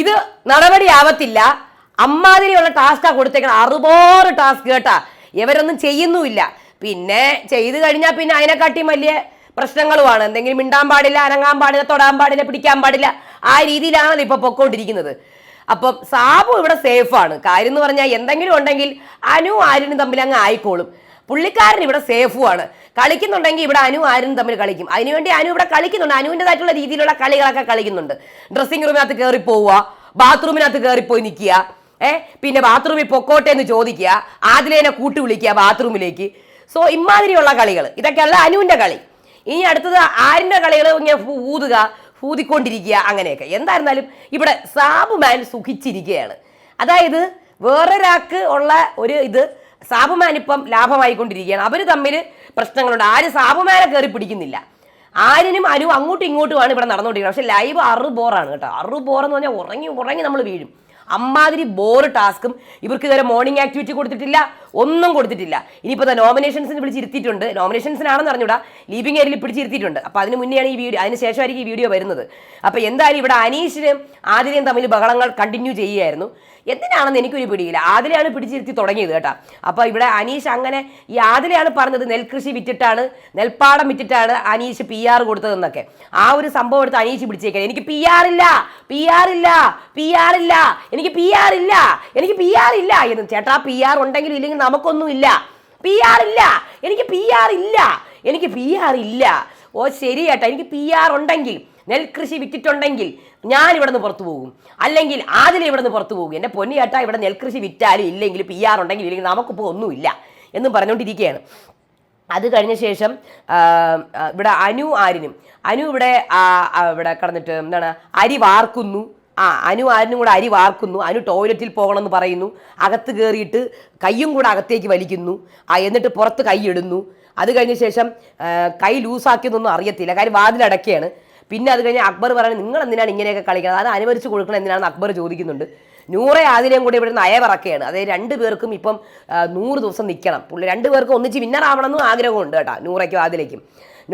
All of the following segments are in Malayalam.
ഇത് നടപടിയാവത്തില്ല. അമ്മാതിരിയുള്ള ടാസ്കാ കൊടുത്തേക്കണം അറുപാറ് ടാസ്ക് കേട്ടാ. ഇവരൊന്നും ചെയ്യുന്നുമില്ല. പിന്നെ ചെയ്തു കഴിഞ്ഞാൽ പിന്നെ അതിനെക്കാട്ടിയും വലിയ പ്രശ്നങ്ങളുമാണ്. എന്തെങ്കിലും മിണ്ടാൻ പാടില്ല അനങ്ങാൻ പാടില്ല തൊടാൻ പാടില്ല പിടിക്കാൻ പാടില്ല. ആ രീതിയിലാണല്ലോ ഇപ്പൊ പൊക്കോണ്ടിരിക്കുന്നത്. അപ്പം സാബു ഇവിടെ സേഫാണ് കാര്യം എന്ന് പറഞ്ഞാൽ എന്തെങ്കിലും ഉണ്ടെങ്കിൽ അനു ആര്യനും തമ്മിൽ അങ്ങ് ആയിക്കോളും. പുള്ളിക്കാരൻ ഇവിടെ സേഫുമാണ് കളിക്കുന്നുണ്ടെങ്കിൽ ഇവിടെ അനു ആരും തമ്മിൽ കളിക്കും. അതിനുവേണ്ടി അനു ഇവിടെ കളിക്കുന്നുണ്ട്. അനുവിന്റെതായിട്ടുള്ള രീതിയിലുള്ള കളികളൊക്കെ കളിക്കുന്നുണ്ട്. ഡ്രസ്സിംഗ് റൂമിനകത്ത് കയറി പോവുക ബാത്റൂമിനകത്ത് കയറിപ്പോയി നിൽക്കുക ഏഹ് പിന്നെ ബാത്റൂമിൽ പൊക്കോട്ടെ എന്ന് ചോദിക്കുക ആദിലേനെ കൂട്ടി വിളിക്കുക ബാത്റൂമിലേക്ക് സോ ഇമാതിരിയുള്ള കളികൾ ഇതൊക്കെയല്ല അനുവിന്റെ കളി. ഇനി അടുത്തത് ആരിന്റെ കളികൾ ഇങ്ങനെ ഊതുക ഊതിക്കൊണ്ടിരിക്കുക അങ്ങനെയൊക്കെ. എന്തായിരുന്നാലും ഇവിടെ സാബുമാൻ സുഖിച്ചിരിക്കുകയാണ്. അതായത് വേറൊരാൾക്ക് ഉള്ള ഒരു ഇത് സാബുമാൻ ഇപ്പം ലാഭമായിക്കൊണ്ടിരിക്കുകയാണ്. അവർ തമ്മിൽ പ്രശ്നങ്ങളുണ്ട്. ആര് സാബുമാനെ കയറി പിടിക്കുന്നില്ല. ആരിനും അനു അങ്ങോട്ടും ഇങ്ങോട്ടുമാണ് ഇവിടെ നടന്നുകൊണ്ടിരിക്കുന്നത്. പക്ഷേ ലൈവ് അറു ബോറാണ് കേട്ടോ. അറു ബോറെന്ന് പറഞ്ഞാൽ ഉറങ്ങി ഉറങ്ങി നമ്മൾ വീഴും. അമ്മാതിരി ബോർ ടാസ്കും ഇവർക്ക് ഇതുവരെ മോർണിംഗ് ആക്ടിവിറ്റി കൊടുത്തിട്ടില്ല ഒന്നും കൊടുത്തിട്ടില്ല. ഇനിയിപ്പോൾ നോമിനേഷൻസിന് പിടിച്ചിരുത്തിയിട്ടുണ്ട്. നോമിനേഷൻസിനാണെന്ന് അറിഞ്ഞൂടാ ലീവിംഗ് ഏരിയയിൽ പിടിച്ചിരുത്തിയിട്ടുണ്ട്. അപ്പോൾ അതിന് മുന്നെയാണ് ഈ വീഡിയോ അതിന് ശേഷമായിരിക്കും ഈ വീഡിയോ വരുന്നത്. അപ്പോൾ എന്തായാലും ഇവിടെ അനീഷിനും ആതിരയും തമ്മിൽ ബഹളങ്ങൾ കണ്ടിന്യൂ ചെയ്യുകയായിരുന്നു. എന്തിനാണെന്ന് എനിക്കൊരു പിടിയില്ല ആദിലെയാണ് പിടിച്ചിരുത്തി തുടങ്ങിയത് കേട്ടോ അപ്പോൾ ഇവിടെ അനീഷ് അങ്ങനെ ഈ ആദിലെയാണ് പറഞ്ഞത് നെൽകൃഷി വിറ്റിട്ടാണ് നെൽപ്പാടം വിറ്റിട്ടാണ് അനീഷ് പി ആർ കൊടുത്തതെന്നൊക്കെ ആ ഒരു സംഭവം എടുത്ത് അനീഷ് പിടിച്ചേക്കാൻ എനിക്ക് പി ആർ ഇല്ല പി ആർ ഇല്ല പി ആർ ഇല്ല എനിക്ക് പി ആർ ഇല്ല എനിക്ക് പി ആർ ഇല്ല എന്ന് ചേട്ടാ പി ആർ ഉണ്ടെങ്കിലും ഇല്ലെങ്കിൽ നമുക്കൊന്നും ഇല്ല പി ആർ ഇല്ല എനിക്ക് പി ആർ ഇല്ല എനിക്ക് പി ആർ ഇല്ല ഓ ശരി ചേട്ടാ എനിക്ക് പി ആർ ഉണ്ടെങ്കിൽ നെൽകൃഷി വിറ്റിട്ടുണ്ടെങ്കിൽ ഞാൻ ഇവിടെ നിന്ന് പുറത്തു പോകും. അല്ലെങ്കിൽ ആദില ഇവിടെ നിന്ന് പുറത്തു പോകും. എന്റെ പൊന്നിയേട്ടാ ഇവിടെ നെൽകൃഷി വിറ്റാലും ഇല്ലെങ്കിൽ പി ആർ ഉണ്ടെങ്കിൽ ഇല്ലെങ്കിൽ നമുക്കിപ്പോൾ ഒന്നുമില്ല എന്നും പറഞ്ഞുകൊണ്ടിരിക്കുകയാണ്. അത് കഴിഞ്ഞ ശേഷം ഇവിടെ അനു ആരിനും അനു ഇവിടെ ഇവിടെ കടന്നിട്ട് എന്താണ് അരി വാർക്കുന്നു. ആ അനു ആരിനും കൂടെ അരി വാർക്കുന്നു. അനു ടോയ്ലറ്റിൽ പോകണമെന്ന് പറയുന്നു. അകത്ത് കയറിയിട്ട് കയ്യും കൂടെ അകത്തേക്ക് വലിക്കുന്നു. ആ എന്നിട്ട് പുറത്ത് ഇടുന്നു. അത് കഴിഞ്ഞ ശേഷം കൈ ലൂസാക്കിയെന്നൊന്നും അറിയത്തില്ല. കാര്യം വാതിലടക്കുകയാണ് പിന്നെ അത് കഴിഞ്ഞ് അക്ബർ പറയുന്നത് നിങ്ങൾ എന്തിനാണ് ഇങ്ങനെയൊക്കെ കളിക്കുന്നത്? അത് അനുവദിച്ച് കൊടുക്കണം എന്തിനാണെന്ന് അക്ബർ ചോദിക്കുന്നുണ്ട്. നൂറെ ആദിലയും കൂടി ഇവിടെ അയവിറക്കുകയാണ്. അതായത് രണ്ട് പേർക്കും ഇപ്പം നൂറ് ദിവസം നിൽക്കണം പുള്ളി രണ്ട് പേർക്കും ഒന്നിച്ച് വിന്നർ ആവണമെന്നും ആഗ്രഹമുണ്ട് കേട്ടോ നൂറയ്ക്കും ആദിലേക്കും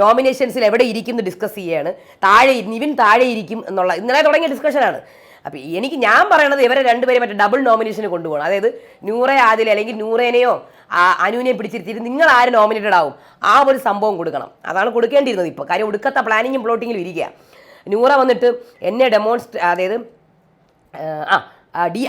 നോമിനേഷൻസിൽ എവിടെ ഇരിക്കും ഡിസ്കസ് ചെയ്യുകയാണ് താഴെ നിവിൻ താഴെ ഇരിക്കും എന്നുള്ള ഇന്നലെ തുടങ്ങിയ ഡിസ്കഷനാണ് അപ്പോൾ എനിക്ക് ഞാൻ പറയണത് ഇവരെ രണ്ടുപേരെ മറ്റേ ഡബിൾ നോമിനേഷന് കൊണ്ടുപോകണം. അതായത് നൂറെ ആദിലെ അല്ലെങ്കിൽ നൂറേനെയോ ആ അനുവിനെ പിടിച്ചിരുത്തിയിട്ട് നിങ്ങൾ ആര് നോമിനേറ്റഡ് ആവും. ആ ഒരു സംഭവം കൊടുക്കണം. അതാണ് കൊടുക്കേണ്ടിയിരുന്നത് ഇപ്പോൾ കാര്യം ഒടുക്കത്തെ പ്ലാനിങ്ങും പ്ലോട്ടിങ്ങിലും ഇരിക്കുക നൂറ വന്നിട്ട് എന്നെ ഡെമോൺസ്ട്രേ അതായത് ആ ഡി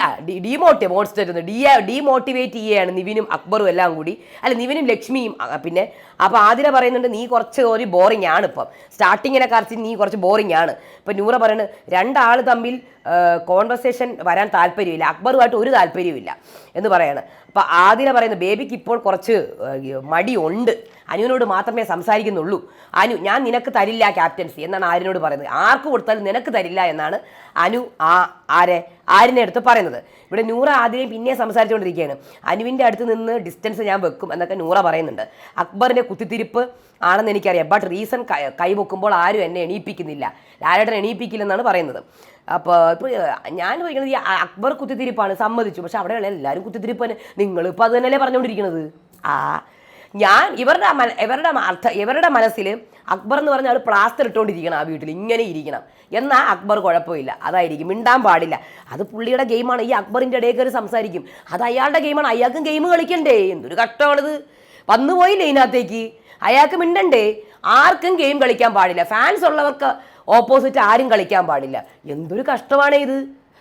ഡിമോട്ടി മോൺസ്റ്റേറ്റ് ഡി ഡിമോട്ടിവേറ്റ് ചെയ്യുകയാണ് നിവിനും അക്ബറും എല്ലാം കൂടി. അല്ല നിവിനും ലക്ഷ്മിയും പിന്നെ അപ്പോൾ ആതിര പറയുന്നുണ്ട് നീ കുറച്ച് ഒരു ബോറിംഗ് ആണ് ഇപ്പം. സ്റ്റാർട്ടിങ്ങിനെ കറച്ച് നീ കുറച്ച് ബോറിംഗ് ആണ്. ഇപ്പം നൂറ പറയുന്നത് രണ്ടാൾ തമ്മിൽ കോൺവെർസേഷൻ വരാൻ താല്പര്യമില്ല. അക്ബറുമായിട്ട് ഒരു താല്പര്യമില്ല എന്ന് പറയാണ്. അപ്പോൾ ആദില പറയുന്നത് ബേബിക്ക് ഇപ്പോൾ കുറച്ച് മടിയുണ്ട്. അനുവിനോട് മാത്രമേ സംസാരിക്കുന്നുള്ളൂ. അനു ഞാൻ നിനക്ക് തരില്ല ക്യാപ്റ്റൻസി എന്നാണ് ആരിനോട് പറയുന്നത്. ആർക്ക് കൊടുത്താലും നിനക്ക് തരില്ല എന്നാണ് അനു ആ ആരെ ആരിനെ അടുത്ത് പറയുന്നത്. ഇവിടെ നൂറ ആദ്യം പിന്നെ സംസാരിച്ചുകൊണ്ടിരിക്കുകയാണ്. അനുവിന്റെ അടുത്ത് നിന്ന് ഡിസ്റ്റൻസ് ഞാൻ വെക്കും എന്നൊക്കെ നൂറ പറയുന്നുണ്ട്. അക്ബറിന്റെ കുത്തിത്തിരിപ്പ് ആണെന്ന് എനിക്കറിയാം. ബട്ട് റീസൺ കൈ കൈവെക്കുമ്പോൾ ആരും എന്നെ എണീപ്പിക്കുന്നില്ല. ലാലേട്ടൻ എണീപ്പിക്കില്ലെന്നാണ് പറയുന്നത്. അപ്പോൾ ഇപ്പോൾ ഞാൻ ചോദിക്കുന്നത് ഈ അക്ബർ കുത്തിത്തിരിപ്പാണ് സമ്മതിച്ചു. പക്ഷെ അവിടെയുള്ള എല്ലാവരും കുത്തിത്തിരിപ്പ് തന്നെ. നിങ്ങളിപ്പോൾ അത് തന്നെയല്ലേ പറഞ്ഞുകൊണ്ടിരിക്കുന്നത്? ആ ഞാൻ ഇവരുടെ മന ഇവരുടെ അർത്ഥ ഇവരുടെ മനസ്സിൽ അക്ബർ എന്ന് പറഞ്ഞാൽ പ്ലാസ്റ്റർ ഇട്ടുകൊണ്ടിരിക്കണം ആ വീട്ടിൽ ഇങ്ങനെ ഇരിക്കണം. എന്നാൽ അക്ബർ കുഴപ്പമില്ല. അതായിരിക്കും. മിണ്ടാൻ പാടില്ല. അത് പുള്ളിയുടെ ഗെയിമാണ്. ഈ അക്ബറിന്റെ ഇടയിൽ കയറി സംസാരിക്കും. അത് അയാളുടെ ഗെയിമാണ്. അയാൾക്കും ഗെയിം കളിക്കണ്ടേ? എന്തൊരു കഷ്ടമാണിത്. വന്നു പോയില്ലേ ഇതിനകത്തേക്ക്? അയാൾക്ക് മിണ്ടണ്ടേ? ആർക്കും ഗെയിം കളിക്കാൻ പാടില്ല. ഫാൻസ് ഉള്ളവർക്ക് ഓപ്പോസിറ്റ് ആരും കളിക്കാൻ പാടില്ല. എന്തൊരു കഷ്ടമാണ് ഇത്?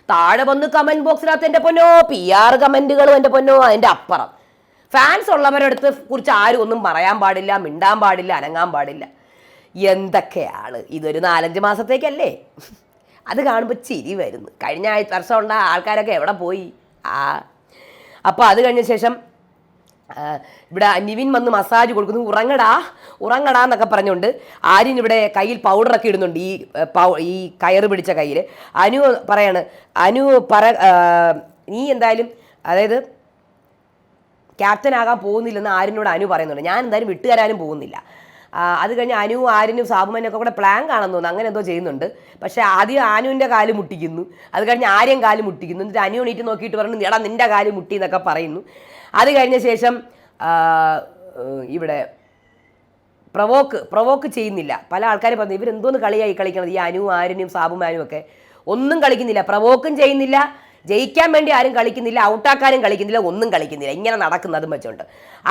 താഴെ വന്ന് കമന്റ് ബോക്സിനകത്ത് എന്റെ പൊന്നോ പി ആർ കമന്റുകളും എന്റെ പൊന്നോ അതിന്റെ അപ്പുറം. ഫാൻസ് ഉള്ളവരടുത്ത് കുറിച്ച് ആരും ഒന്നും പറയാൻ പാടില്ല മിണ്ടാൻ പാടില്ല അനങ്ങാൻ പാടില്ല. എന്തൊക്കെയാണ്? ഇതൊരു നാലഞ്ച് മാസത്തേക്കല്ലേ? അത് കാണുമ്പോൾ ചിരി വരുന്നു. കഴിഞ്ഞ ആഴ്ച വർഷം ഉണ്ട ആൾക്കാരൊക്കെ എവിടെ പോയി? ആ. അപ്പോൾ അത് കഴിഞ്ഞ ശേഷം ഇവിടെ നിവിൻ വന്ന് മസാജ് കൊടുക്കുന്നു. ഉറങ്ങടാ ഉറങ്ങടാ എന്നൊക്കെ പറഞ്ഞുകൊണ്ട് ആര്യൻ ഇവിടെ കയ്യിൽ പൗഡറൊക്കെ ഇടുന്നുണ്ട്. ഈ ഈ കയറ് പിടിച്ച കയ്യിൽ അനു പറയാണ് അനു പറ നീ എന്തായാലും അതായത് ക്യാപ്റ്റൻ ആകാൻ പോകുന്നില്ലെന്ന് ആര്യനോട് അനു പറയുന്നുണ്ട്. ഞാൻ എന്തായാലും വിട്ടുതരാനും പോകുന്നില്ല. അത് കഴിഞ്ഞ് അനു ആരിനും സാബുമനൊക്കെ കൂടെ പ്ലാൻ കാണാൻ തോന്നുന്നു. അങ്ങനെ എന്തോ ചെയ്യുന്നുണ്ട്. പക്ഷേ ആദ്യം ആനുവിന്റെ കാൽ മുട്ടിക്കുന്നു. അത് കഴിഞ്ഞ് ആര്യം കാൽ മുട്ടിക്കുന്നു. എന്നിട്ട് അനു എണീറ്റ് നോക്കിയിട്ട് പറഞ്ഞു എടാ നിന്റെ കാൽ മുട്ടി എന്നൊക്കെ പറയുന്നു. അത് കഴിഞ്ഞ ശേഷം ഇവിടെ പ്രവോക്ക് പ്രവോക്ക് ചെയ്യുന്നില്ല. പല ആൾക്കാരും പറഞ്ഞു ഇവരെന്തോന്ന് കളിയായി കളിക്കണത്? ഈ അനു ആര്യനും സാബുമാനും ഒക്കെ. ഒന്നും കളിക്കുന്നില്ല. പ്രവോക്കും ചെയ്യുന്നില്ല. ജയിക്കാൻ വേണ്ടി ആരും കളിക്കുന്നില്ല. ഔട്ടാക്കാനും കളിക്കുന്നില്ല. ഒന്നും കളിക്കുന്നില്ല. ഇങ്ങനെ നടക്കുന്നതും വെച്ചോണ്ട്.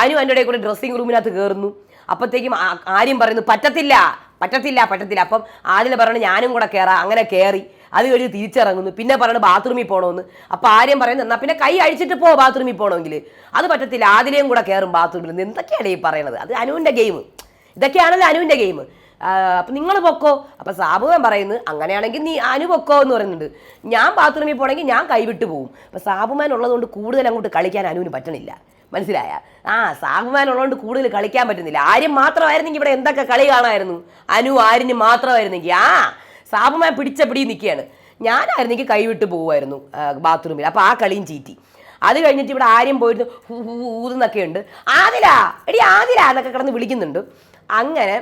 അനു എന്റെ കൂടെ ഡ്രസ്സിംഗ് റൂമിനകത്ത് കയറുന്നു അപ്പോഴത്തേക്കും ആര്യം പറയുന്നു പറ്റത്തില്ല പറ്റത്തില്ല പറ്റത്തില്ല. അപ്പം ആദ്യം പറയണത് ഞാനും കൂടെ കയറാം അങ്ങനെ കയറി അത് കഴിഞ്ഞ് തിരിച്ചിറങ്ങുന്നു. പിന്നെ പറയണത് ബാത്റൂമിൽ പോകണമെന്ന് അപ്പം ആര്യം പറയുന്നത് എന്നാൽ പിന്നെ കൈ അഴിച്ചിട്ട് പോ ബാത്റൂമിൽ പോകണമെങ്കിൽ അത് പറ്റത്തില്ല ആദിലേയും കൂടെ കയറും ബാത്റൂമിൽ എന്തൊക്കെയാണ് ഈ പറയണത്? അത് അനുവിന്റെ ഗെയിം ഇതൊക്കെയാണല്ലോ അനുവിന്റെ ഗെയിം അപ്പം നിങ്ങൾ പൊക്കോ. അപ്പം സാബുവൻ പറയുന്നത് അങ്ങനെയാണെങ്കിൽ നീ അനു പൊക്കോ എന്ന് പറയുന്നുണ്ട്. ഞാൻ ബാത്റൂമിൽ പോകണമെങ്കിൽ ഞാൻ കൈവിട്ട് പോകും അപ്പം സാബുമാൻ ഉള്ളതുകൊണ്ട് കൂടുതൽ അങ്ങോട്ട് കളിക്കാൻ അനുവിന് പറ്റണില്ല. മനസ്സിലായ? ആ സാഹുമാനുള്ളതുകൊണ്ട് കൂടുതൽ കളിക്കാൻ പറ്റുന്നില്ല. ആര്യം മാത്രമായിരുന്നെങ്കിൽ ഇവിടെ എന്തൊക്കെ കളി കാണായിരുന്നു അനു ആര്യന് മാത്രമായിരുന്നെങ്കിൽ. ആ സാഹുമാൻ പിടിച്ച പിടി നിൽക്കുകയാണ്. ഞാനായിരുന്നെങ്കിൽ കൈവിട്ട് പോകുമായിരുന്നു ബാത്റൂമിൽ. അപ്പോൾ ആ കളിയും ചീറ്റി. അത് കഴിഞ്ഞിട്ട് ഇവിടെ ആര്യം പോയിരുന്നു ഊതുന്നൊക്കെ ഉണ്ട്. ആതില എടി ആതില എന്നൊക്കെ കിടന്ന് വിളിക്കുന്നുണ്ട്. അങ്ങനെ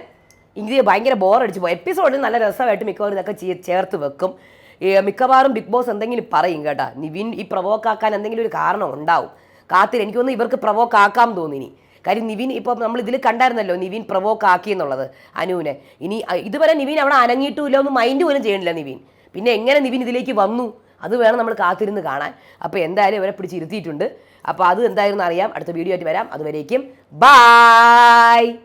ഇത് ഭയങ്കര ബോറടിച്ച് പോകും എപ്പിസോഡിൽ നല്ല രസമായിട്ട് മിക്കവാറും ഇതൊക്കെ ചേർത്ത് വെക്കും. മിക്കവാറും ബിഗ് ബോസ് എന്തെങ്കിലും പറയും കേട്ടാ. നിവിൻ ഈ പ്രവോക്കാക്കാൻ എന്തെങ്കിലും ഒരു കാരണം ഉണ്ടാവും. കാത്തിൽ എനിക്ക് തോന്നുന്നു ഇവർക്ക് പ്രവോക്ക് ആക്കാം തോന്നിനി കാര്യം നിവിൻ ഇപ്പം നമ്മൾ ഇതിൽ കണ്ടായിരുന്നല്ലോ നിവിൻ പ്രവോക്ക് ആക്കി എന്നുള്ളത് അനുവിനെ. ഇനി ഇതുവരെ നിവിൻ അവിടെ അനങ്ങിയിട്ടില്ല ഒന്നും മൈൻഡ് പോലും ചെയ്യണില്ല നിവിൻ. പിന്നെ എങ്ങനെ നിവിൻ ഇതിലേക്ക് വന്നു? അത് വേണം നമ്മൾ കാത്തിരുന്ന് കാണാൻ. അപ്പോൾ എന്തായാലും ഇവരെ പിടിച്ചിരുത്തിയിട്ടുണ്ട് അപ്പോൾ അത് എന്തായിരുന്നു അറിയാം. അടുത്ത വീഡിയോ ആയിട്ട് വരാം. അതുവരേക്കും ബായ്